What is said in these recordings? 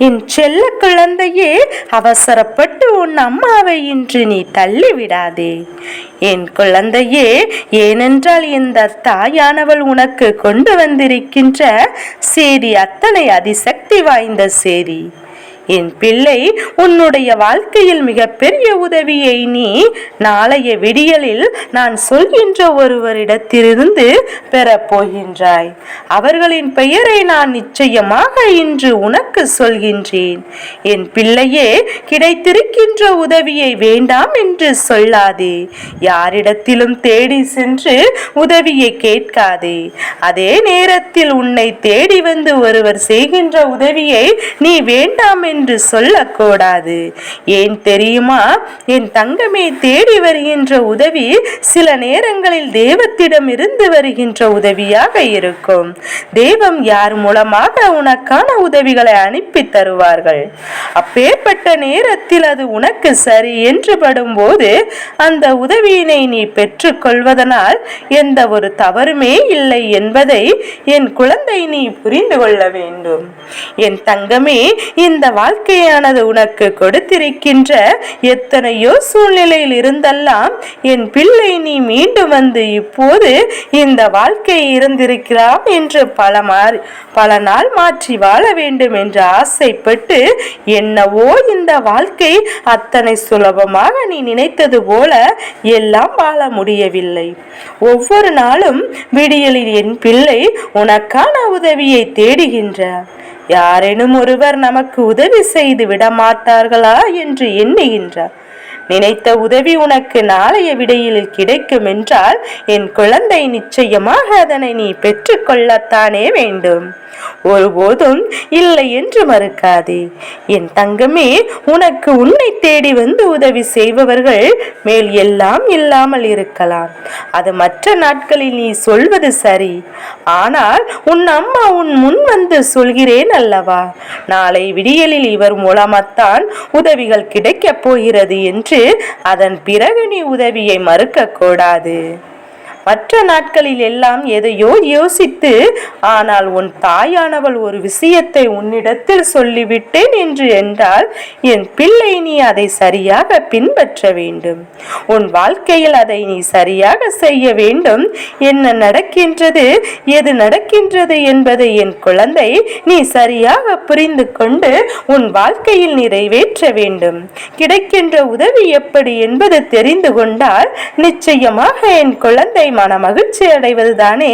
என் செல்ல குழந்தையே அவசரப்பட்டு உன் அம்மாவை இன்று நீ தள்ளிவிடாதே. என் குழந்தையே ஏனென்றால் இந்த தாயானவள் உனக்கு கொண்டு வந்திருக்கின்ற சேரி அத்தனை அதிசக்தி வாய்ந்த சேரி என் பிள்ளை உன்னுடைய வாழ்க்கையில் மிகப்பெரிய உதவியை நீ நாளைய விடியலில் நான் சொல்கின்ற ஒருவரிடத்திலிருந்து பெறப்போகின்றாய் அவர்களின் பெயரை நான் நிச்சயமாக இன்று உனக்கு சொல்கின்றேன். என் பிள்ளையே கிடைத்திருக்கின்ற உதவியை வேண்டாம் என்று சொல்லாதே. யாரிடத்திலும் தேடி சென்று உதவியை கேட்காதே. அதே நேரத்தில் உன்னை தேடி வந்து ஒருவர் செய்கின்ற உதவியை நீ வேண்டாம் என்று என்று சொல்லக்கூடாது. ஏன் தெரியுமா? என் தங்கமே தேடி வருகின்ற உதவி சில நேரங்களில் தேவத்திடம் இருந்து வருகின்ற உதவியாக இருக்கும். தெய்வம் யார் மூலமாக உனக்கான உதவிகளை அனுப்பி தருவார்கள்? அப்பேற்பட்ட நேரத்தில் அது உனக்கு சரி என்று படும்போது அந்த உதவியினை நீ பெற்றுக்கொள்வதனால் எந்த ஒரு தவறுமே இல்லை என்பதை என் குழந்தை நீ புரிந்து கொள்ள வேண்டும். என் தங்கமே இந்த வாழ்க்கையானது உனக்கு கொடுத்திருக்கின்ற எத்தனையோ சூழ்நிலையில் இருந்தெல்லாம் என் பிள்ளை நீ மீண்டும் வந்து இப்போது இந்த வாழ்க்கை இருந்திருக்கிறாம் என்று பல மாறி பல நாள் மாற்றி வாழ வேண்டும் என்று ஆசைப்பட்டு என்னவோ இந்த வாழ்க்கை அத்தனை சுலபமாக நீ நினைத்தது போல எல்லாம் வாழ முடியவில்லை. ஒவ்வொரு நாளும் விடியலில் என் பிள்ளை உனக்கான உதவியை தேடுகின்றார். யாரேனும் ஒருவர் நமக்கு உதவி செய்து விட மாட்டார்களா என்று எண்ணுகின்றார். நினைத்த உதவி உனக்கு நாளைய விடையில் கிடைக்கும் என்றால் என் குழந்தை நிச்சயமாக அதனை நீ பெற்றுக்கொள்ளத்தானே வேண்டும். ஒருபோதும் இல்லை என்று மறுக்காதே. என் தங்கமே உனக்கு உன்னை தேடி வந்து உதவி செய்பவர்கள் மேல் எல்லாம் இல்லாமல் இருக்கலாம். அது மற்ற நாட்களில் நீ சொல்வது சரி. ஆனால் உன் அம்மா உன் முன் வந்து சொல்கிறேன் அல்லவா? நாளை விடியலில் இவர் மூலமாத்தான் உதவிகள் கிடைக்கப் போகிறது என்று அதன் பிறகு நீ உதவியை மறுக்க கூடாது மற்ற நாட்களில் எல்லாம் எதையோ யோசித்து ஆனால் உன் தாயானவள் ஒரு விஷயத்தை உன்னிடத்தில் சொல்லிவிட்டேன் என்று என்றால் என் பிள்ளை நீ அதை சரியாக பின்பற்ற வேண்டும். உன் வாழ்க்கையில் அதை நீ சரியாக செய்ய வேண்டும். என்ன நடக்கின்றது எது நடக்கின்றது என்பதை என் குழந்தை நீ சரியாக புரிந்து கொண்டு உன் வாழ்க்கையில் நிறைவேற்ற வேண்டும். கிடைக்கின்ற உதவி எப்படி என்பது தெரிந்து கொண்டால் நிச்சயமாக என் குழந்தை மன மகிழ்ச்சி அடைவதுதானே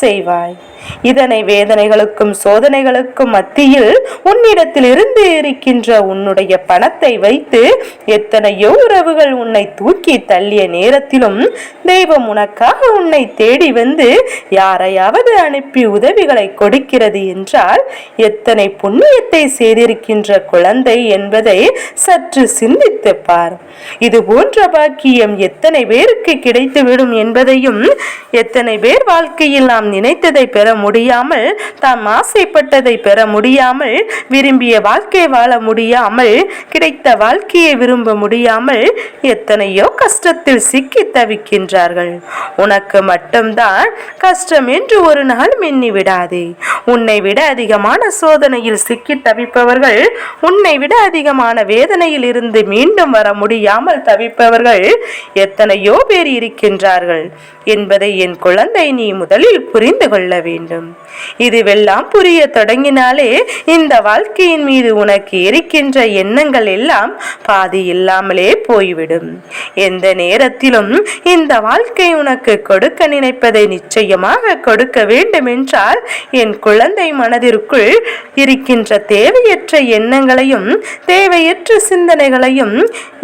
செய்வாய். இதனை வேதனைகளுக்கும் சோதனைகளுக்கும் மத்தியில் உன்னிடத்தில் இருந்து இருக்கின்ற உன்னுடைய பணத்தை வைத்து எத்தனையோ உறவுகள் உன்னை தூக்கி தள்ளிய நேரத்திலும் தெய்வம் உனக்காக உன்னை தேடி வந்து யாரையாவது அனுப்பி உதவிகளை கொடுக்கிறது என்றால் எத்தனை புண்ணியத்தை செய்திருக்கின்ற குழந்தை என்பதை சற்று சிந்தித்து பார். இது போன்ற பாக்கியம் எத்தனை பேருக்கு கிடைத்துவிடும் என்பதையும் எத்தனை பேர் வாழ்க்கையில் நாம் நினைத்ததை பெற முடியாமல் தாம் ஆசைப்பட்டதை பெற முடியாமல் விரும்பிய வாழ்க்கை வாழ முடியாமல் கிடைத்த வாழ்க்கையை விரும்ப முடியாமல் எத்தனையோ கஷ்டத்தில் சிக்கி தவிக்கின்றார்கள். உனக்கு மட்டும்தான் கஷ்டம் என்று ஒரு நாள் மின்னி விடாதே. உன்னை விட அதிகமான சோதனையில் சிக்கி தவிப்பவர்கள் உன்னை விட அதிகமான வேதனையில் இருந்து மீண்டும் வர முடியாமல் தவிப்பவர்கள் எத்தனையோ பேர் இருக்கின்றார்கள். என்பதை என் குழந்தை நீ முதலில் புரிந்து கொள்ள வேண்டும். இதுவெல்லாம் புரிய தொடங்கினாலே இந்த வாழ்க்கையின் மீது உனக்கு இருக்கின்ற எண்ணங்கள் எல்லாம் பாதி இல்லாமலே போய்விடும். எந்த நேரத்திலும் இந்த வாழ்க்கை உனக்கு கொடுக்க நினைப்பதை நிச்சயமாக கொடுக்க வேண்டும் என்றால் என் குழந்தை மனதிற்குள் இருக்கின்ற தேவையற்ற எண்ணங்களையும் தேவையற்ற சிந்தனைகளையும்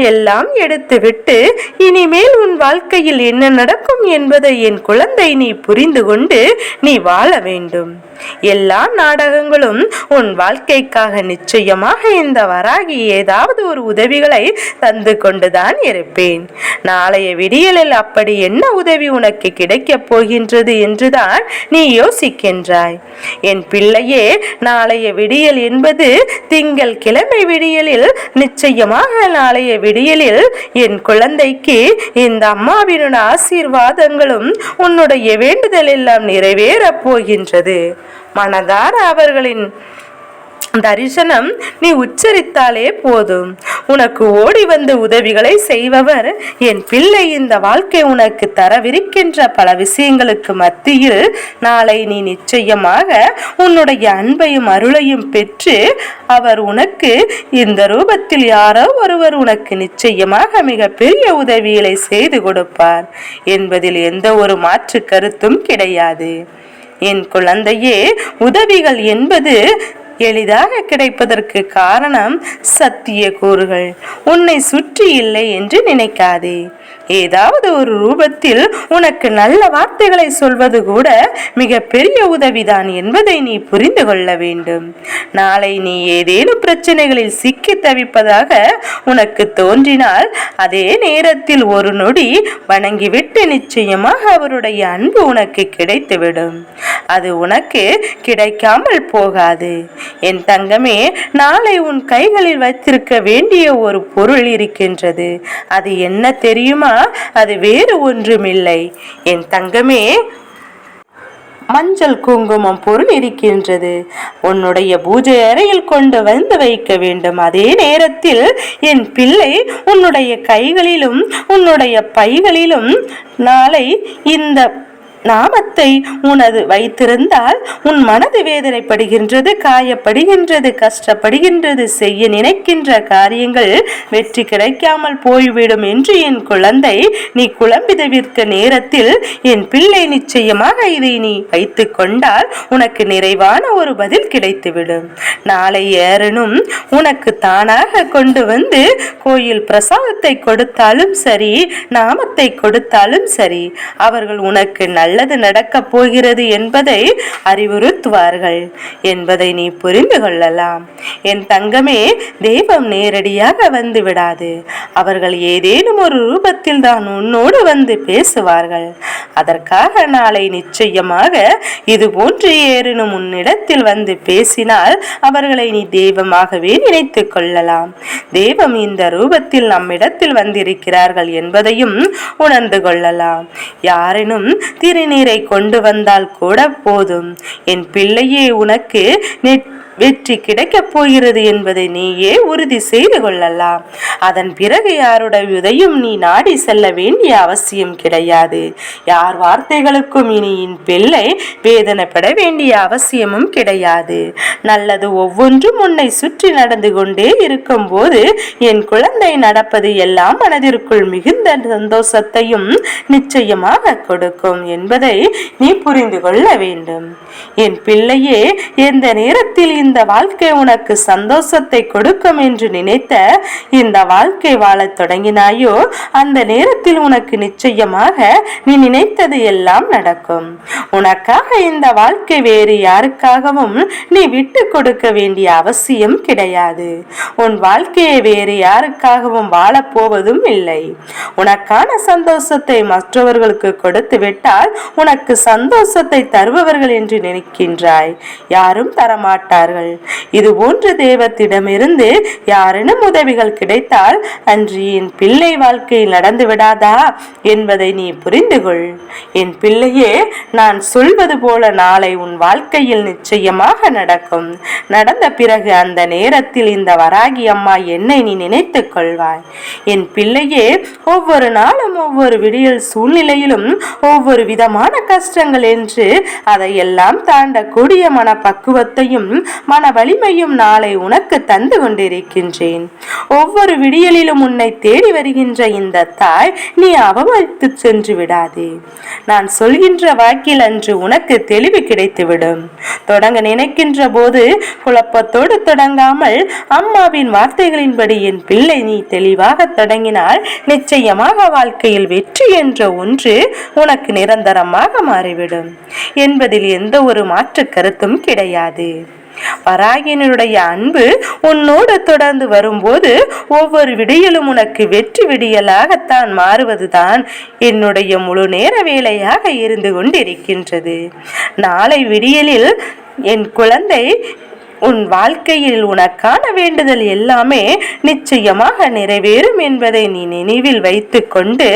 எல்லாம் எடுத்துவிட்டு இனிமேல் உன் வாழ்க்கையில் என்ன நடக்கும் என்பது என் குழந்தை நீ புரிந்து கொண்டு நீ வாழ வேண்டும். எல்லா நாடகங்களும் உன் வாழ்க்கைக்காக நிச்சயமாக இந்த வராகி ஏதாவது ஒரு உதவிகளை தந்து கொண்டுதான் இருப்பேன். நாளைய விடியலில் அப்படி என்ன உதவி உனக்கு கிடைக்கப் போகின்றது என்றுதான் நீ யோசிக்கின்றாய். என் பிள்ளையே நாளைய விடியல் என்பது திங்கள் கிழமை விடியலில் நிச்சயமாக நாளைய விடியலில் என் குழந்தைக்கு இந்த அம்மாவினுடைய ஆசீர்வாதங்களும் உன்னுடைய வேண்டுதல் எல்லாம் நிறைவேறப் போகின்றது. மனதார அவர்களின் தரிசனம் நீ உச்சரித்தாலே போதும். உனக்கு ஓடி வந்து உதவிகளை செய்பவர் என் பிள்ளை இந்த வாழ்க்கை உனக்கு தரவிருக்கின்ற பல விஷயங்களுக்கு மத்தியில் நாளை நீ நிச்சயமாக உன்னுடைய அன்பையும் அருளையும் பெற்று அவர் உனக்கு இந்த ரூபத்தில் யாரோ ஒருவர் உனக்கு நிச்சயமாக மிக பெரிய உதவிகளை செய்து கொடுப்பார். என்பதில் எந்த ஒரு மாற்று கருத்தும் கிடையாது. என் குழந்தையே உதவிகள் என்பது எளிதாக கிடைப்பதற்கு காரணம் சத்திய கூறுகள். உன்னை சுற்றி இல்லை என்று நினைக்காதே. ஏதாவது ஒரு ரூபத்தில் உனக்கு நல்ல வார்த்தைகளை சொல்வது கூட மிக பெரிய உதவிதான் என்பதை நீ புரிந்து கொள்ள வேண்டும். நாளை நீ ஏதேனும் பிரச்சனைகளில் சிக்கி தவிப்பதாக உனக்கு தோன்றினால் அதே நேரத்தில் ஒரு நொடி வணங்கிவிட்டு நிச்சயமாக அவருடைய அன்பு உனக்கு கிடைத்துவிடும். அது உனக்கு கிடைக்காமல் போகாது. என் தங்கமே நாளை உன் கைகளில் வைத்திருக்க வேண்டிய ஒரு பொருள் இருக்கின்றது. அது என்ன தெரியுமா? அது வேறு ஒன்றுமில்லை. என் தங்கமே மஞ்சள் குங்குமம் பொருள் இருக்கின்றது. உன்னுடைய பூஜை அறையில் கொண்டு வந்து வைக்க வேண்டும். அதே நேரத்தில் என் பிள்ளை உன்னுடைய கைகளிலும் உன்னுடைய பைகளிலும் நாளை இந்த நாமத்தை உனது வைத்திருந்தால் உன் மனது வேதனைப்படுகின்றது காயப்படுகின்றது கஷ்டப்படுகின்றது செய்ய நினைக்கின்ற காரியங்கள் வெற்றி கிடைக்காமல் போய்விடும் என்று என் குழந்தை நீ குழம்பி தவிர்க்க நேரத்தில் என் பிள்ளை நிச்சயமாக இதை நீ வைத்து கொண்டால் உனக்கு நிறைவான ஒரு பதில் கிடைத்துவிடும். நாளை ஏறனும் உனக்கு தானாக கொண்டு வந்து கோயில் பிரசாதத்தை கொடுத்தாலும் சரி நாமத்தை கொடுத்தாலும் சரி அவர்கள் உனக்கு நல்ல நல்லது நடக்கப் போகிறது என்பதை அறிவுறுத்துவார்கள் என்பதை நீ புரிந்து கொள்ளலாம். என் தங்கமே தெய்வம் நேரடியாக வந்து விடாது. அவர்கள் ஏதேனும் ஒரு ரூபத்தில் தான் உன்னோடு வந்து பேசுவார்கள். அதற்காக நாளை நிச்சயமாக இது போன்று ஏறினும் உன்னிடத்தில் வந்து பேசினால் அவர்களை நீ தெய்வமாகவே நினைத்துக் கொள்ளலாம். தெய்வம் இந்த ரூபத்தில் நம்மிடத்தில் வந்திருக்கிறார்கள் என்பதையும் உணர்ந்து கொள்ளலாம். யாரேனும் திருநீரை கொண்டு வந்தால் கூட போதும். என் பிள்ளையே உனக்கு நெட் வெற்றி கிடைக்கப் போகிறது என்பதை நீயே உறுதி செய்து கொள்ளலாம். அதன் பிறகு யாருடைய உதையும் நீ நாடி செல்ல வேண்டிய அவசியம் கிடையாது. யார் வார்த்தைகளுக்கும் இனி என் பிள்ளை வேதனைப்பட வேண்டிய அவசியமும் கிடையாது. நல்லது ஒவ்வொன்றும் உன்னை சுற்றி நடந்து கொண்டே இருக்கும் போது என் குழந்தை நடப்பது எல்லாம் மனதிற்குள் மிகுந்த சந்தோஷத்தையும் நிச்சயமாக கொடுக்கும் என்பதை நீ புரிந்து கொள்ள வேண்டும். என் பிள்ளையே எந்த நேரத்தில் இந்த வாழ்க்கை உனக்கு சந்தோஷத்தை கொடுக்கும் என்று நினைத்த இந்த வாழ்க்கை வாழத் தொடங்கினாயோ அந்த நேரத்தில் உனக்கு நிச்சயமாக நீ நினைத்தது எல்லாம் நடக்கும். உனக்காக இந்த வாழ்க்கை வேறு யாருக்காகவும் நீ விட்டு கொடுக்க வேண்டிய அவசியம் கிடையாது. உன் வாழ்க்கையை வேறு யாருக்காகவும் வாழப்போவதும் இல்லை. உனக்கான சந்தோஷத்தை மற்றவர்களுக்கு கொடுத்து விட்டால் உனக்கு சந்தோஷத்தை தருபவர்கள் என்று நினைக்கின்றாய். யாரும் தரமாட்டார்கள். கொள்வார்கள் இது போன்ற தெய்வத்திடமிருந்து யாரேனும் உதவிகள் கிடைத்தால் அன்று என் பிள்ளை வாழ்க்கையில் நடந்து விடாதா என்பதை நீ புரிந்து கொள். என் பிள்ளையே நான் சொல்வது போல நாளை உன் வாழ்க்கையில் நிச்சயமாக நடக்கும். நடந்த பிறகு அந்த நேரத்தில் இந்த வராகி அம்மா என்னை நீ நினைத்துக் கொள்வாய். என் பிள்ளையே ஒவ்வொரு நாளும் ஒவ்வொரு விடியல் சூழ்நிலையிலும் ஒவ்வொரு விதமான கஷ்டங்கள் என்று அதையெல்லாம் தாண்டக்கூடிய மனப்பக்குவத்தையும் மன வலிமையும் நாளை உனக்கு தந்து கொண்டிருக்கின்றேன். ஒவ்வொரு விடியலிலும் உன்னை தேடி வருகின்ற இந்த தாய் நீ அவமதித்து சென்று விடாதே. நான் சொல்கின்ற வாக்கில் அன்று உனக்கு தெளிவு கிடைத்துவிடும். தொடங்க நினைக்கின்ற போது குழப்பத்தோடு தொடங்காமல் அம்மாவின் வார்த்தைகளின்படி என் பிள்ளை நீ தெளிவாக தொடங்கினால் நிச்சயமாக வாழ்க்கையில் வெற்றி என்ற ஒன்று உனக்கு நிரந்தரமாக மாறிவிடும். என்பதில் எந்த ஒரு மாற்று கருத்தும் கிடையாது. பராகினுடைய அன்பு உன்னோடு தொடர்ந்து வரும்போது ஒவ்வொரு விடியலும் உனக்கு வெற்றி விடியலாகத்தான் மாறுவதுதான் என்னுடைய முழு நேர வேலையாக இருந்து கொண்டிருக்கின்றது. நாளை விடியலில் என் குழந்தை உன் வாழ்க்கையில் உனக்கான வேண்டுதல் எல்லாமே நிச்சயமாக நிறைவேறும் என்பதை நீ நினைவில் வைத்துக்கொண்டு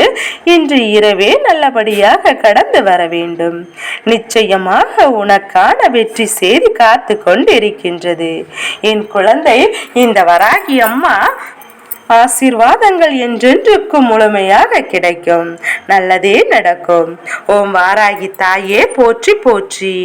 இன்று இரவே நல்லபடியாக கடந்து வர வேண்டும். நிச்சயமாக உனக்கான வெற்றி செய்தி காத்து கொண்டிருக்கின்றது. என் குழந்தை இந்த வராகி அம்மா ஆசீர்வாதங்கள் என்றென்றுக்கும் முழுமையாக கிடைக்கும். நல்லதே நடக்கும். ஓம் வாராகி தாயே போற்றி போற்றி.